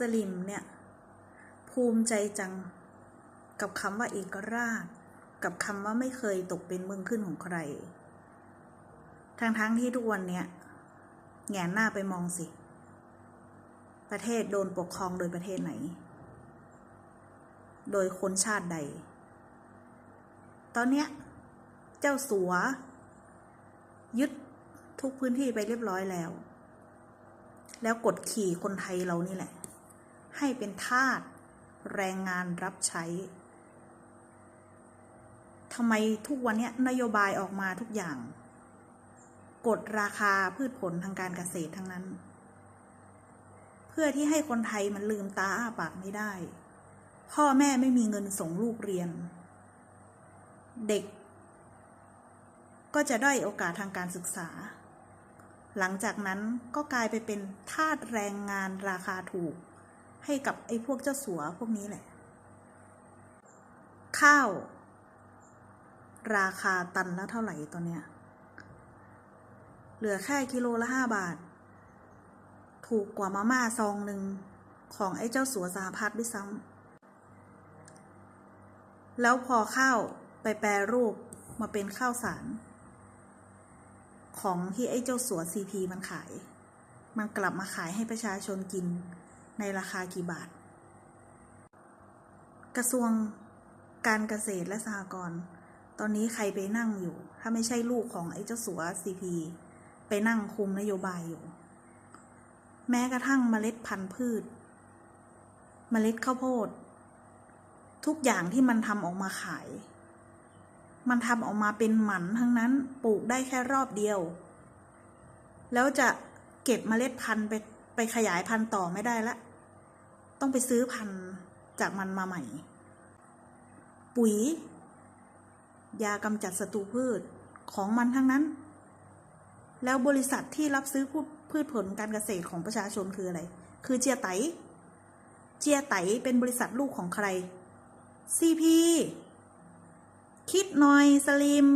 สลิมเนี่ย ภูมิใจจังกับคำว่าเอกราช กับคำว่าไม่เคยตกเป็นเมืองขึ้นของใคร ทั้งๆทที่ทุกวันเนี้ยแงนหน้าไปมองสิ ประเทศโดนปกครองโดยประเทศไหน โดยคนชาติใด ตอนเนี้ย เจ้าสัว ยึดทุกพื้นที่ไปเรียบร้อยแล้ว แล้วกดขี่คนไทยเรานี่แหละ ให้เป็นทาสแรงงานรับใช้ทำไมทุกวันนี้นโยบายออกมาทุกอย่าง กดราคาพืชผลทางการเกษตรทั้งนั้น เพื่อที่ให้คนไทยมันลืมตาอ้าปากไม่ได้ พ่อแม่ไม่มีเงินส่งลูกเรียน เด็ก ก็จะได้โอกาสทางการศึกษา หลังจากนั้นก็กลายไปเป็นทาสแรงงานราคาถูก ให้กับไอ้พวกเจ้าสัวพวกนี้แหละ ข้าว ราคาตันละเท่าไหร่ตอนเนี้ย เหลือแค่กิโลละห้าบาท ถูกกว่ามาม่าซองหนึ่งของไอ้เจ้าสัวสหพัฒน์ด้วยซ้ำ แล้วพอข้าวไปแปรรูปมาเป็นข้าวสาร ของที่ไอ้เจ้าสัวซีพีมันขาย มันกลับมาขายให้ประชาชนกิน ในราคากี่บาท กระทรวงการเกษตรและสหกรณ์ตอนนี้ใครไปนั่งอยู่ ถ้าไม่ใช่ลูกของไอ้เจ้าสัวซีพีไปนั่งคุมนโยบายอยู่ แม้กระทั่งเมล็ดพันธุ์พืช เมล็ดข้าวโพด ทุกอย่างที่มันทำออกมาขาย มันทำออกมาเป็นหมันทั้งนั้นปลูกได้แค่รอบเดียว แล้วจะเก็บเมล็ดพันธุ์ไปไปขยายพันธุ์ต่อไม่ได้ละ ต้องไปซื้อพันธุ์จากมันมาใหม่ ปุ๋ย ยากำจัดศัตรูพืชของมันทั้งนั้น แล้วบริษัทที่รับซื้อพืชผลการเกษตรของประชาชนคืออะไร คือเจียไต เจียไตเป็นบริษัทลูกของใคร CP คิดหน่อยสลิม